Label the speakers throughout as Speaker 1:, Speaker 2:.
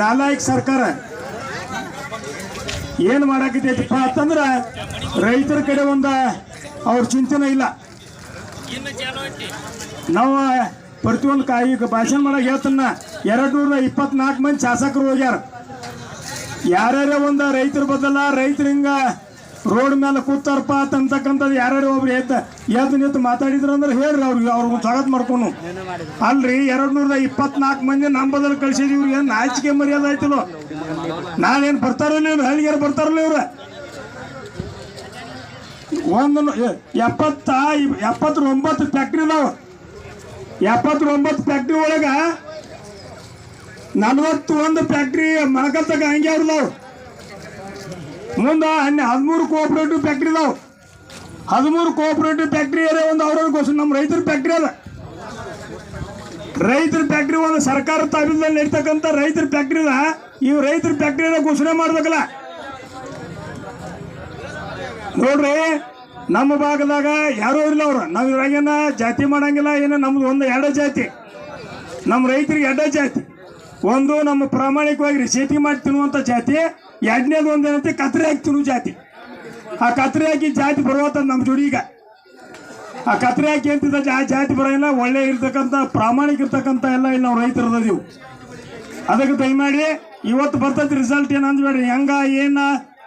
Speaker 1: ನಾಲಾಯಕ್ ಸರ್ಕಾರ. ಏನು ಮಾಡಾಕತೈತಿಪ್ಪ ಅಂತಂದ್ರೆ ರೈತರ ಕಡೆ ಒಂದು ಅವ್ರ ಚಿಂತನೆ ಇಲ್ಲ. ನಾವು ಪ್ರತಿಯೊಂದು ಕಾಯಿ ಭಾಷಣ ಮಾಡಕ್ ಹೇಳ್ತಾನ ಎರಡು ನೂರ ಇಪ್ಪತ್ನಾಲ್ಕು ಮಂದಿ ಶಾಸಕರು ಹೋಗ್ಯಾರ. ಯಾರ್ಯಾರ ಒಂದು ರೈತರ ಬದಲ ರೈತರ ಹಿಂಗ ರೋಡ್ ಮೇಲೆ ಕೂತಾರಪ್ಪ ಅಂತಕ್ಕಂಥದ್ದು ಯಾರ್ಯಾರು ಒಬ್ರು ಎದ್ದ ಎದ್ದು ನಿಂತು ಮಾತಾಡಿದ್ರು ಅಂದ್ರೆ ಹೇಳ್ರಿ ಅವ್ರಿಗೆ ಅವ್ರಿಗೆ ಸ್ವಾಗತ ಮಾಡ್ಕೊಂಡು. ಅಲ್ರಿ ಎರಡು ನೂರ ಇಪ್ಪತ್ನಾಲ್ಕು ಮಂದಿ ನಮ್ಮ ಬದಲು ಕಳ್ಸಿದ್ ಇವ್ರಿಗೆ ಏನು ನಾಚಿಕೆ ಮರ್ಯಾದೆ ನಾನು ಏನು ಬರ್ತಾರಲ್ಲ ಇವ್ರು? ಹಳ್ಳಿಗಾರ ಬರ್ತಾರಲ್ಲ ಇವ್ರ? ಒಂದು ಎಪ್ಪತ್ತ ಎಪ್ಪತ್ತೊಂಬತ್ತು ಫ್ಯಾಕ್ಟ್ರಿ ಎಪ್ಪತ್ರ ಎಪ್ಪತ್ತೊಂಬತ್ತು ಫ್ಯಾಕ್ಟ್ರಿ ಒಳಗ ನಲ್ವತ್ತು ಒಂದು ಫ್ಯಾಕ್ಟ್ರಿ ಮಣಕಲ್ತಕ ಹಂಗೆ ಅವ್ರದಾವ್. ಮುಂದೆ ಹನ್ನೆ ಹದಿಮೂರು ಕೋಆಪರೇಟಿವ್ ಫ್ಯಾಕ್ಟ್ರಿ ಇದಾವೆ. ಹದಿಮೂರು ಕೋಆಪರೇಟಿವ್ ಫ್ಯಾಕ್ಟ್ರಿ ಅದೇ ಒಂದು ಅವ್ರವ್ರಿಗೋಸ್ಕರ ನಮ್ಮ ರೈತರ ಫ್ಯಾಕ್ಟ್ರಿ ಅದ ರೈತರ ಫ್ಯಾಕ್ಟ್ರಿ ಒಂದು ಸರ್ಕಾರ ತಾಬಿದಲ್ಲಿ ನಡೀತಕ್ಕಂಥ ರೈತರ ಅದ ಇವು ರೈತರ ಫ್ಯಾಕ್ಟ್ರಿನ ಘೋಷಣೆ ಮಾಡ್ಬೇಕಲ್ಲ. ನೋಡ್ರಿ, ನಮ್ಮ ಭಾಗದಾಗ ಯಾರೂ ಇಲ್ಲ ಅವ್ರು. ನಾವು ಇದ್ರಾಗೇನ ಜಾತಿ ಮಾಡಂಗಿಲ್ಲ, ಏನೋ ನಮ್ದು ಒಂದು ಎರಡೇ ಜಾತಿ. ನಮ್ಮ ರೈತರಿಗೆ ಎರಡೇ ಜಾತಿ. ಒಂದು ನಮ್ಮ ಪ್ರಾಮಾಣಿಕವಾಗಿ ಶೇತಿ ಮಾಡಿ ತಿನ್ನುವಂಥ ಜಾತಿ. ಎರಡನೇದು ಒಂದು ಏನಂತೆ? ಕತ್ರಿ ಹಾಕಿ ತಿನ್ನು ಜಾತಿ. ಆ ಕತ್ರಿ ಹಾಕಿ ಜಾತಿ ಬರುವಂತ ನಮ್ಮ ಜೋಡಿ ಈಗ. ಆ ಕತ್ರಿ ಹಾಕಿ ಅಂತಿದ್ದ ಆ ಜಾತಿ ಬರೋಲ್ಲ ಒಳ್ಳೆ ಇರ್ತಕ್ಕಂಥ, ಪ್ರಾಮಾಣಿಕ ಇರ್ತಕ್ಕಂಥ ಎಲ್ಲ ಇಲ್ಲಿ ನಾವು ರೈತರದೀವು ಅದಕ್ಕೆ ದಯಮಾಡಿ, ಇವತ್ತು ಬರ್ತೈತಿ ರಿಸಲ್ಟ್ ಏನು ಅಂದ್ಬೇಡ್ರಿ. ಹೆಂಗ, ಏನ?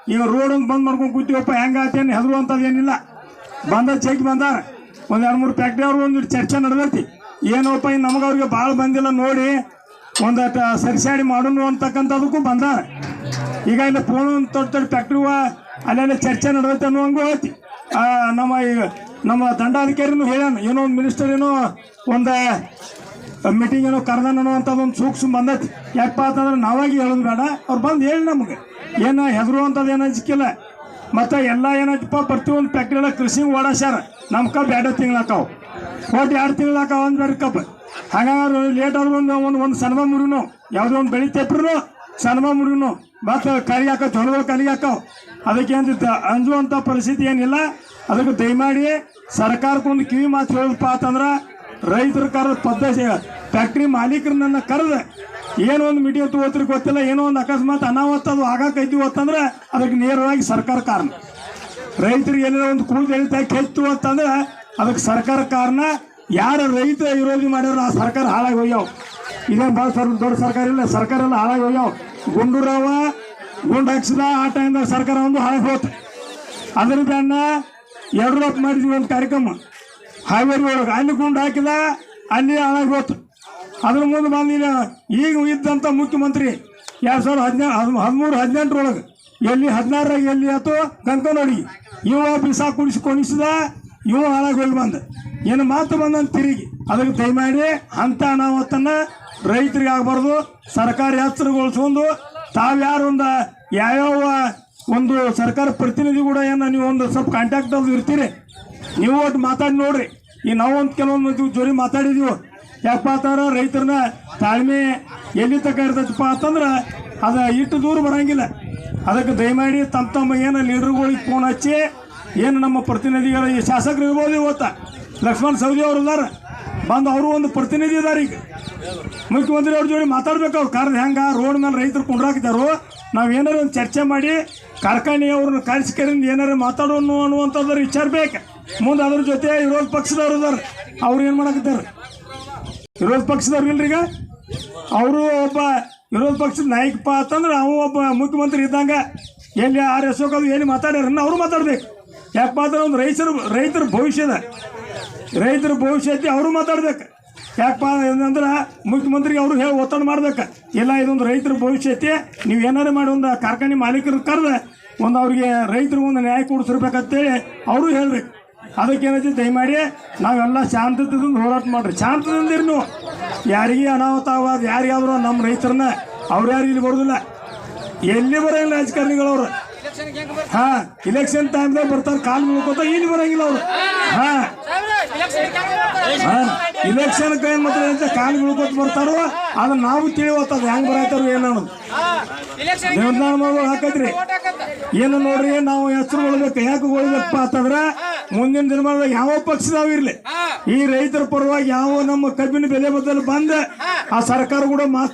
Speaker 1: ಈಗ ರೋಡ್ ಒಂದು ಬಂದ್ ಮಾಡ್ಕೊಂಡು ಕೂತೀವಪ್ಪ, ಹೆಂಗ ಆತೇನು ಹೆದರುವಂಥದ್ದು ಏನಿಲ್ಲ. ಬಂದ ಚೆಕ್ ಬಂದಾರ. ಒಂದು ಎರಡು ಮೂರು ಫ್ಯಾಕ್ಟ್ರಿ ಅವ್ರಿಗೆ ಒಂದು ಚರ್ಚೆ ನಡೆದೈತಿ. ಏನಪ್ಪ ಇನ್ನು ನಮಗೆ ಅವ್ರಿಗೆ ಭಾಳ ಬಂದಿಲ್ಲ ನೋಡಿ. ಒಂದಟ ಸರಿಸಾಡಿ ಮಾಡೋಣ ಅಂತಕ್ಕಂಥದಕ್ಕೂ ಬಂದಾರ. ಈಗ ಇಲ್ಲ ಫೋನ್ ದೊಡ್ಡ ದೊಡ್ಡ ಫ್ಯಾಕ್ಟ್ರಿ ಅಲ್ಲೆಲ್ಲ ಚರ್ಚೆ ನಡೆದೈತೆ ಅನ್ನುವಂಗೂ ಐತಿ. ಆ, ನಮ್ಮ ಈಗ ನಮ್ಮ ದಂಡಾಧಿಕಾರಿನೂ ಹೇಳ್ಯಾನ ಏನೋ ಒಂದು ಮಿನಿಸ್ಟರ್ ಏನೋ ಒಂದು ಮೀಟಿಂಗ್ ಏನೋ ಕರೆದನೋ ಅಂತದೊಂದು ಒಂದು ಸೂಕ್ಷ್ಮ ಬಂದೈತಿ. ಯಾಕಪ್ಪ ಅಂತಂದ್ರೆ ನಾವಾಗಿ ಹೇಳೋದು ಬೇಡ ಅವ್ರು ಬಂದು ಹೇಳಿ ನಮಗೆ. ಏನು ಹೆದರುವಂಥದ್ದು ಏನೋ ಹಂಚಿಕಿಲ್ಲ ಮತ್ತು ಎಲ್ಲ ಏನಾಯ್ತಪ್ಪ ಪ್ರತಿಯೊಂದು ಫ್ಯಾಕ್ಟ್ರಿ ಎಲ್ಲ ಕೃಷಿ ಓಡಾಸ್ಯಾರ. ನಮ್ಮ ಕಬ್ಬು ಎರಡು ತಿಂಗಳಾಕಾವು ಒಟ್ಟು ಎರಡು ತಿಂಗಳಾಕವು ಅಂದ್ರೆ ಎರಡು ಕಬ್ಬು ಹಾಗಾದ್ರೆ ಲೇಟ್ ಆದ್ರೂ ಒಂದು ಒಂದು ಒಂದು ಸಣ್ಣ ಮುರಿನು ಯಾವುದೋ ಒಂದು ಬೆಳಿ ತೆಪ್ರು ಸಣ್ಣ ಮುರಿನು. ಮತ್ತು ಕರಿ ಹಾಕೋ, ಜೋಳಗಳು ಕಲಿ ಹಾಕೋ. ಅದಕ್ಕೆ ಏನಿತ್ತು ಅಂಜುವಂಥ ಪರಿಸ್ಥಿತಿ ಏನಿಲ್ಲ. ಅದಕ್ಕೆ ದಯಮಾಡಿ ಸರ್ಕಾರಕ್ಕೊಂದು ಕಿವಿ ಮಾತು ಹೇಳಪ್ಪ ಅಂತಂದ್ರೆ ರೈತರ ಕರೆದ ಪದ್ಧತಿ ಫ್ಯಾಕ್ಟ್ರಿ ಮಾಲೀಕರನ್ನ ಕರೆದು ಏನೋ ಒಂದು ಮೀಟಿಂಗ್ ತಗೋತ್ರಿ ಗೊತ್ತಿಲ್ಲ, ಏನೋ ಒಂದು ಅಕಸ್ಮಾತ್ ಅನಾಹುತ ಅದು ಆಗಾಕೈತಿ ಅಂತಂದ್ರೆ ಅದಕ್ಕೆ ನೇರವಾಗಿ ಸರ್ಕಾರ ಕಾರಣ. ರೈತರಿಗೆ ಏನಾರ ಒಂದು ಕೂಲಿ ಎಳಿತಾ ಕೆತ್ತು ಅಂತಂದ್ರೆ ಅದಕ್ಕೆ ಸರ್ಕಾರ ಕಾರಣ. ಯಾರು ರೈತ ವಿರೋಧಿ ಮಾಡ್ಯಾರ ಆ ಸರ್ಕಾರ ಹಾಳಾಗಿ ಹೋಗ್ಯಾವ. ಇದೇನು ಭಾಳ ಸರ್ ದೊಡ್ಡ ಸರ್ಕಾರ ಇಲ್ಲ. ಸರ್ಕಾರ ಎಲ್ಲ ಹಾಳಾಗಿ ಹೋಗ್ಯಾವ. ಗುಂಡೂರಾವ, ಗುಂಡು ಹಾಕ್ಸಿದ, ಆ ಟೈಮ್ದಾಗ ಸರ್ಕಾರ ಒಂದು ಹಾಳಾಗಿ ಹೋತು. ಅದರಿಂದ ಯಡಿಯೂರಪ್ಪ ಮಾಡಿದ್ವಿ ಒಂದು ಕಾರ್ಯಕ್ರಮ. ಹಾವೇರಿ ಒಳಗೆ ಅಲ್ಲಿ ಗುಂಡು ಹಾಕಿದ, ಅಲ್ಲಿ ಹಾಳಾಗಿ ಹೋತು. ಅದ್ರ ಮುಂದೆ ಬಂದಿನ ಈಗ ಇದ್ದಂಥ ಮುಖ್ಯಮಂತ್ರಿ ಎರಡು ಸಾವಿರದ ಹದಿನೇಳು ಹದಿಮೂರು ಹದಿನೆಂಟರೊಳಗೆ ಎಲ್ಲಿ ಹದಿನಾರರಾಗ ಎಲ್ಲಿ ಆಯ್ತು ಗಂಕನೋಡಿ. ಇವ ಬಿಸಾ ಕುಡಿಸಿ ಕೊಣಿಸಿದ, ಇವ ಹಾಳಾಗಿ ಹೋಗಿ ಬಂದ. ಏನು ಮಾತು ಬಂದಂತ ತಿರುಗಿ. ಅದಕ್ಕೆ ದಯಮಾಡಿ ಅಂಥ ಅನಾಹುತನ್ನ ರೈತರಿಗೆ ಆಗಬಾರ್ದು ಸರ್ಕಾರ ಎಚ್ಚರಗೊಳಿಸ್ಕೊಂಡು ತಾವ್ಯಾರು ಒಂದು ಯಾವ್ಯಾವ ಒಂದು ಸರ್ಕಾರ ಪ್ರತಿನಿಧಿ ಕೂಡ ಏನು ನೀವು ಒಂದು ಸ್ವಲ್ಪ ಕಾಂಟ್ಯಾಕ್ಟ್ ಅದು ಇರ್ತೀರಿ. ನೀವು ಒಟ್ಟು ಮಾತಾಡಿ ನೋಡ್ರಿ. ಈ ನಾವು ಒಂದು ಕೆಲವೊಂದು ಜೋರಿ ಮಾತಾಡಿದೀವಿ. ಯಾಕಪ್ಪ ಅಂತಂದ್ರೆ ರೈತರನ್ನ ತಾಳ್ಮೆ ಎಲ್ಲಿ ತಕ ಇರ್ತೈತಪ್ಪ ಅಂತಂದ್ರೆ ಅದು ಇಟ್ಟು ದೂರ ಬರಂಗಿಲ್ಲ. ಅದಕ್ಕೆ ದಯಮಾಡಿ ತಮ್ಮ ತಮ್ಮ ಏನು ಲೀಡರ್ಗಳಿಗೆ ಫೋನ್ ಹಚ್ಚಿ, ಏನು ನಮ್ಮ ಪ್ರತಿನಿಧಿಗಳು ಈ ಶಾಸಕರು ಇರ್ಬೋದು ಇವತ್ತು. ಲಕ್ಷ್ಮಣ್ ಸವದಿ ಅವರು ಇದಾರ. ಬಂದು ಅವರು ಒಂದು ಪ್ರತಿನಿಧಿ ಇದ್ದಾರೆ ಈಗ. ಮುಖ್ಯಮಂತ್ರಿ ಅವ್ರ ಜೋಡಿ ಮಾತಾಡ್ಬೇಕು ಅವ್ರು. ಕಾರ್ದ ಹೆಂಗೆ? ರೋಡ್ ಮೇಲೆ ರೈತರು ಕುಂಡ್ರಾಕಿದ್ದಾರೋ ನಾವು ಏನಾರ ಒಂದು ಚರ್ಚೆ ಮಾಡಿ ಕಾರ್ಖಾನೆ ಅವ್ರನ್ನ ಕಳಿಸ್ಕರಿಂದ ಏನಾರ ಮಾತಾಡೋನು ಅನ್ನುವಂಥದ್ರ ವಿಚಾರ ಬೇಕು. ಮುಂದೆ ಅದ್ರ ಜೊತೆ ವಿರೋಧ ಪಕ್ಷದವ್ರು ಇದಾರೆ. ಅವ್ರು ಏನು ಮಾಡಕತ್ತಾರೆ? ವಿರೋಧ ಪಕ್ಷದವ್ರು ಈಗ? ಅವರು ಒಬ್ಬ ವಿರೋಧ ಪಕ್ಷದ ನಾಯಕಪ್ಪ ಅಂತಂದ್ರೆ ಅವು ಒಬ್ಬ ಮುಖ್ಯಮಂತ್ರಿ ಇದ್ದಂಗ ಎಲ್ಲಿ ಆರ್ ಎಸ್ ಹೋಗೋದು ಏನು ಮಾತಾಡ್ಯಾರ ಅವರು ಮಾತಾಡ್ಬೇಕು. ಯಾಕೆ ಮಾತಾಡೋ ಒಂದು ರೈತರು ರೈತರ ಭವಿಷ್ಯದ ರೈತರ ಐತಿ ಅವರು ಮಾತಾಡ್ಬೇಕು. ಯಾಕಪ್ಪ ಅಂದ್ರೆ ಮುಖ್ಯಮಂತ್ರಿಗೆ ಅವರು ಹೇಳಿ ಒತ್ತಡ ಮಾಡ್ಬೇಕು. ಇಲ್ಲ, ಇದೊಂದು ರೈತರ ಐತಿ ನೀವು ಏನಾರು ಮಾಡಿ ಒಂದು ಕಾರ್ಖಾನೆ ಮಾಲೀಕರು ಕರೆದ ಒಂದು ಅವ್ರಿಗೆ ರೈತರು ಒಂದು ನ್ಯಾಯ ಕೊಡಿಸಿರ್ಬೇಕಂತೇಳಿ ಅವರು ಅದಕ್ಕೆ ಏನೈತಿ, ದಯಮಾಡಿ ನಾವೆಲ್ಲ ಶಾಂತದಿಂದ ಹೋರಾಟ ಮಾಡ್ರಿ. ಶಾಂತದಿಂದ ಇರಿ ನೀವು. ಯಾರಿಗೆ ಅನಾಹುತ ಆಗ್ಬಾರ್ದು ಯಾರಿಗಾದ್ರೂ ನಮ್ಮ ರೈತರನ್ನ ಅವ್ರು ಯಾರು ಇಲ್ಲಿ ಬರೋದಿಲ್ಲ. ಎಲ್ಲಿ ಬರೋಲ್ಲ ರಾಜಕಾರಣಿಗಳವ್ರು? ಹಾ ಇಲೆಕ್ಷನ್ ಟೈಮ್ದಾಗ ಬರ್ತಾರೆ ಕಾಲ್ ಮುಳ್ಕೋತ ಏನು ಬರಂಗಿಲ್ಲ ಅವರು. ಹಾ. ಹಾ. ಇಲೆಕ್ಷನ್ ಕೈ ಮಾತ್ರ ಕಾಲ್ ಮುಳ್ಕೋತ ಬರ್ತಾರೋ ಅದನ್ನ ನಾವು ತಿಳಿವತ್ತದ ಹೆಂಗ್ ಬರತ್ತಾರೋ ಏನೋ ಮಗಳು ಹಾಕೈತ್ರಿ. ಏನು ನೋಡ್ರಿ ನಾವು ಹೆಸರು ಉಳ್ಬೇಕು ಯಾಕೆ ಉಳ್ಬೇಕಪ್ಪ ಅಂತಂದ್ರ ಮುಂದಿನ ದಿನಮಾನದಾಗ ಯಾವ ಪಕ್ಷದವ ಇರ್ಲಿ. ಈ ರೈತರ ಪರವಾಗಿ ಯಾವ ನಮ್ಮ ಕಬ್ಬಿನ ಬೆಲೆ ಬದಲು ಬಂದ ಆ ಸರ್ಕಾರ ಕೂಡ ಮಾತು